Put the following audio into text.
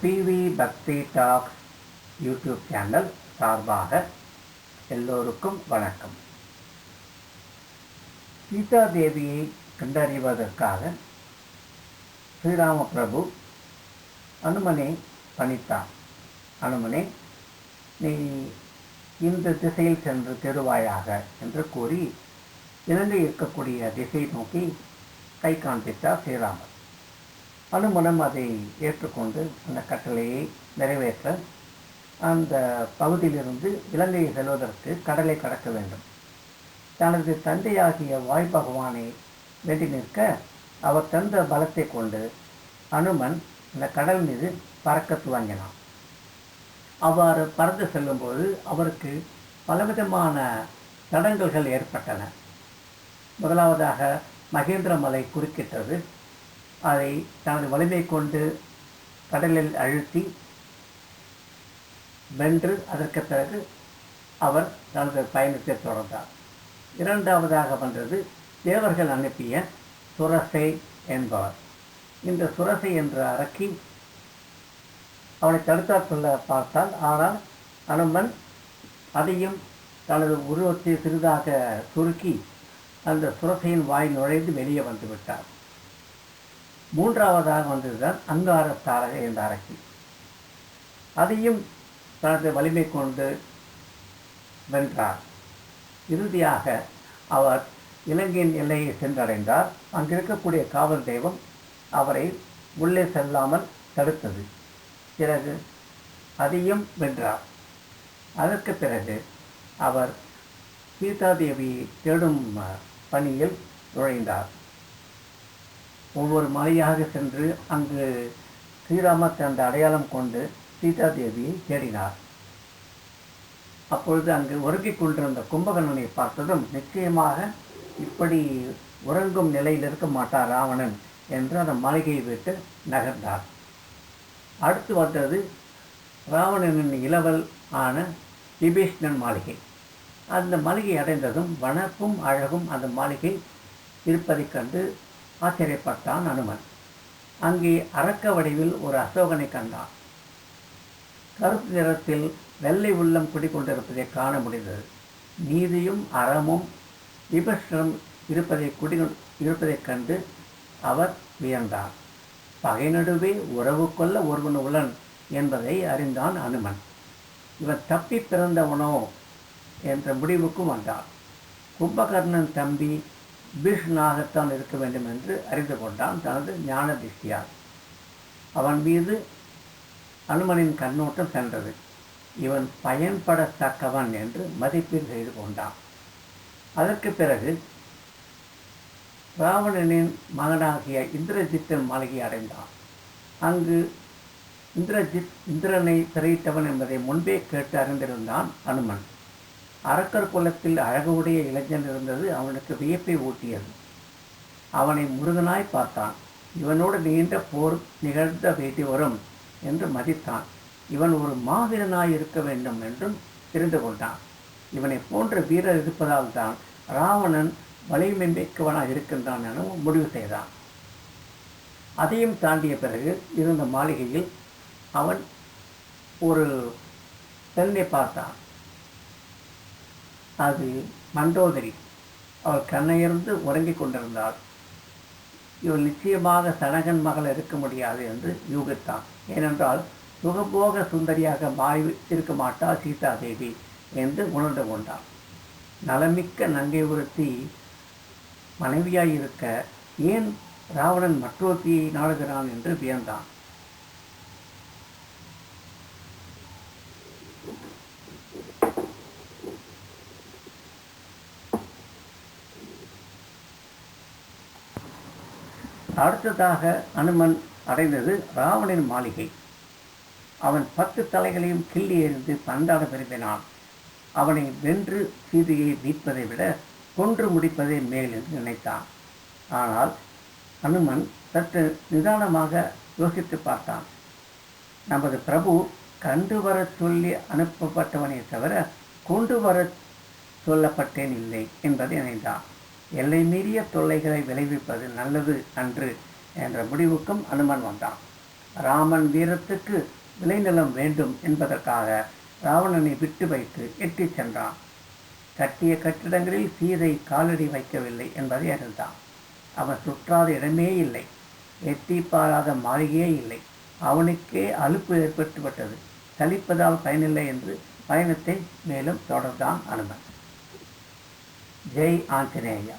PV பக்தி tax YouTube channel சார்பாக எல்லோருக்கும் வணக்கம். சீதா தேவியை கண்டறிவதற்காக ஸ்ரீராம பிரபு அனுமனை பணித்தார் அனுமனே நீ இந்த திசையில் சென்று தெருவாயாக என்று கூறி இலங்கை இருக்கக்கூடிய திசையை நோக்கி கை காண்பித்தார் ஸ்ரீராமர். அனுமனம் அதை ஏற்றுக்கொண்டு அந்த கட்டளையை நிறைவேற்ற அந்த பகுதியிலிருந்து இலங்கையை செல்வதற்கு கடலை கடக்க வேண்டும். தனது தந்தையாகிய வாய் பகவானை வேண்டி நிற்க அவர் தந்த பலத்தை கொண்டு அனுமன் இந்த கடல் மீது பறக்க துவங்கினான். அவ்வாறு பறந்து செல்லும்போது அவருக்கு பலவிதமான தடங்கல்கள் ஏற்பட்டன. முதலாவதாக மகேந்திர மலை குறுக்கிட்டது. அதை தனது வலிமை கொண்டு கடலில் அழுத்தி வென்று அதற்கு பிறகு அவர் தனது பயணத்தை தொடர்ந்தார். இரண்டாவதாக வந்தது தேவர்கள் அனுப்பிய சுரசை என்பவர். இந்த சுரசை என்ற அரக்கி அவனை தடுத்தாற் சொல்ல பார்த்தால் ஆனால் அனுமன் அதையும் தனது உருவத்தை சிறிதாக சுருக்கி அந்த சுரசையின் வாய் நுழைந்து வெளியே வந்து விட்டார். மூன்றாவதாக வந்ததுதான் அங்கார தாரக என்ற அரக்கி. அதையும் தனது வலிமை கொண்டு வென்றார். இறுதியாக அவர் இலங்கையின் எல்லையை சென்றடைந்தார். அங்கிருக்கக்கூடிய காவல் தெய்வம் அவரை உள்ளே செல்லாமல் தடுத்தது. பிறகு அதையும் வென்றார். அதற்கு பிறகு அவர் சீதாதேவியை தேடும் பணியில் நுழைந்தார். ஒவ்வொரு மலையாக சென்று அங்கு ஸ்ரீராமர் தந்த அடையாளம் கொண்டு சீதா தேவியை தேடினார். அப்பொழுது அங்கு உறங்கிக் கொண்டிருந்த கும்பகர்ணனை பார்த்ததும் நிச்சயமாக இப்படி உறங்கும் நிலையில் இருக்க மாட்டார் ராவணன் என்று அந்த மாளிகையை விட்டு நகர்ந்தார். அடுத்து வந்தது ராவணனின் இளவல் ஆன விபீஷ்ணன் மாளிகை. அந்த மாளிகை அடைந்ததும் வனப்பும் அழகும் அந்த மாளிகை இருப்பதைக் கண்டு ஆச்சரியப்பட்டான் அனுமன். அங்கே அரக்க வடிவில் ஒரு அசோகனை கண்டான். கருப்பு நிறத்தில் வெள்ளை உள்ளம் குடிக்கொண்டிருப்பதை காண முடிந்தது. நீதியும் அறமும் விபஷ்டம் இருப்பதை குடி இருப்பதைக் கண்டு அவர் வியந்தார். பகை நடுவே உறவு கொள்ள ஒருவன் உளன் என்பதை அறிந்தான் அனுமன். இவன் தப்பி பிறந்தவனோ? என்ற முடிவுக்கும் வந்தான். கும்பகர்ணன் தம்பி பீஷ்ணாகத்தான் இருக்க வேண்டும் என்று அறிந்து கொண்டான் தனது ஞான திருஷ்டியால் அவன் மீது அனுமனின் கண்ணோட்டம் சென்றது. இவன் பயன்படத்தக்கவன் என்று மதிப்பீடு செய்து கொண்டான். அதற்கு பிறகு ராவணனின் மகனாகிய இந்திரஜித்தின் மாளிகை அடைந்தான். அங்கு இந்திரஜித் இந்திரனை திரையிட்டவன் என்பதை முன்பே கேட்டு அறிந்திருந்தான் அனுமன். அரக்கர் குலத்தில் அழகுடைய இளைஞன் இருந்தது அவனுக்கு வியப்பை ஊட்டியது. அவனை முருகனாய் பார்த்தான். இவனோடு நீண்ட போர் நிகழ்ந்த வேண்டி வரும் என்று மதித்தான். இவன் ஒரு மாவீரனாய் இருக்க வேண்டும் என்றும் தெரிந்து கொண்டான். இவனை போன்ற வீரர் இருப்பதால் தான் ராவணன் வலிமை இருக்கின்றான் எனவும் முடிவு செய்தான். அதையும் தாண்டிய பிறகு இருந்த மாளிகையில் அவன் ஒரு பெண்ணை பார்த்தான். அது மண்டோதரி. அவள் கண்ணையிருந்து உறங்கிக் கொண்டிருந்தாள் இவள் நிச்சயமாக சனகன் மகள் இருக்க முடியாது என்று யூகித்தான். ஏனென்றால் சுகபோக சுந்தரியாக மாறி இருக்க மாட்டாள் சீதாதேவி என்று உணர்ந்து கொண்டான் நலமிக்க நங்கை ஒருத்தி மனைவியாயிருக்க ஏன் ராவணன் மற்றொருத்தியை நாடுகிறான் என்று வியந்தான். அடுத்ததாக அனுமன் அடைந்தது ராவணன் மாளிகை. அவன் பத்து தலைகளையும் கிள்ளி எறிந்து பந்தாட விரும்பினான் அவனை வென்று சீதையை மீட்பதை விட கொன்று முடிப்பதே மேல் என்று நினைத்தான். ஆனால் அனுமன் சற்று நிதானமாக யோசித்து பார்த்தான். நமது பிரபு கண்டு வரச் சொல்லி அனுப்பப்பட்டவனை தவிர கொண்டு வர சொல்லப்பட்டேன் இல்லை என்பதை நினைத்தான். எல்லை மீறிய தொல்லைகளை விளைவிப்பது நல்லது அன்று என்ற முடிவுக்கும் அனுமன் வந்தான். ராமன் வீரத்துக்கு விளைநிலம் வேண்டும் என்பதற்காக ராவணனை விட்டு வைத்து எட்டிச் சென்றான். கட்டிய கட்டிடங்களில் சீதை காலடி வைக்கவில்லை என்பதை அறிந்தான். அவன் சுற்றாத இடமே இல்லை எட்டி பாராத மாளிகையே இல்லை. அவனுக்கே அலுப்பு ஏற்பட்டுவிட்டது. சலிப்பதால் பயனில்லை என்று பயணத்தை மேலும் தொடர்ந்தான் அனுமன். यही आंसर रहेगा